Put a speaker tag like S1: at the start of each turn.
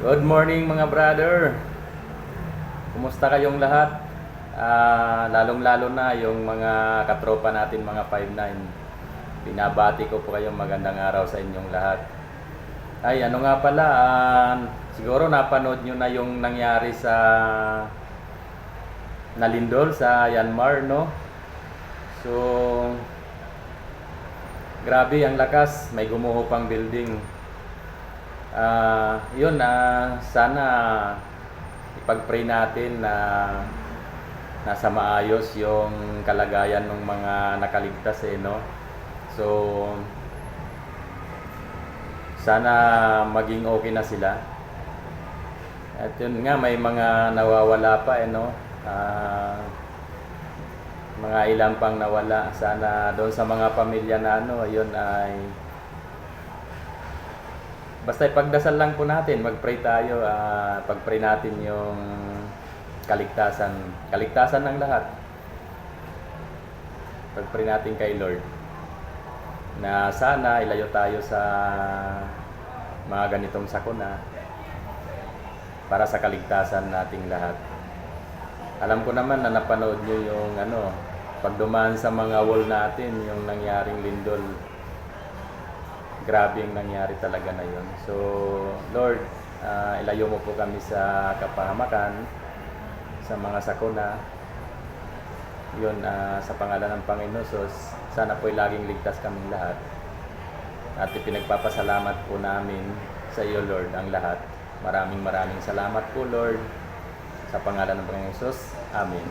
S1: Good morning mga brother. Kumusta kayong lahat? Ah, lalong-lalo na yung mga katropa natin mga 59. Binabati ko po kayong magandang araw sa inyong lahat. Ay, ano nga pala, ah, siguro napanood nyo na yung nangyari sa Nalindol sa Yanmar, no? So, grabe ang lakas, may gumuho pang building. Ah, yun na sana ipag-pray natin na nasa maayos yung kalagayan ng mga nakaligtas eh no. So sana maging okay na sila. At yun nga may mga nawawala pa eh no. Ah, mga ilang pang nawala. Sana doon sa mga pamilya na ano, yun ay Basta ipagdasal lang po natin, mag-pray tayo, ah, pag-pray natin yung kaligtasan, kaligtasan ng lahat. Pag-pray natin kay Lord na sana ilayo tayo sa mga ganitong sakuna para sa kaligtasan nating lahat. Alam ko naman na napanood nyo yung ano, pag dumaan sa mga wall natin, yung nangyaring lindol, grabe yung nangyari talaga na yun. So, Lord, ah, ilayo mo po kami sa kapahamakan, sa mga sakuna. Yun, ah, sa pangalan ng Panginoon Sus, sana po laging ligtas kaming lahat. At ipinagpapasalamat po namin sa iyo, Lord, ang lahat. Maraming maraming salamat po, Lord. Sa pangalan ng Panginoon Sus. Amen.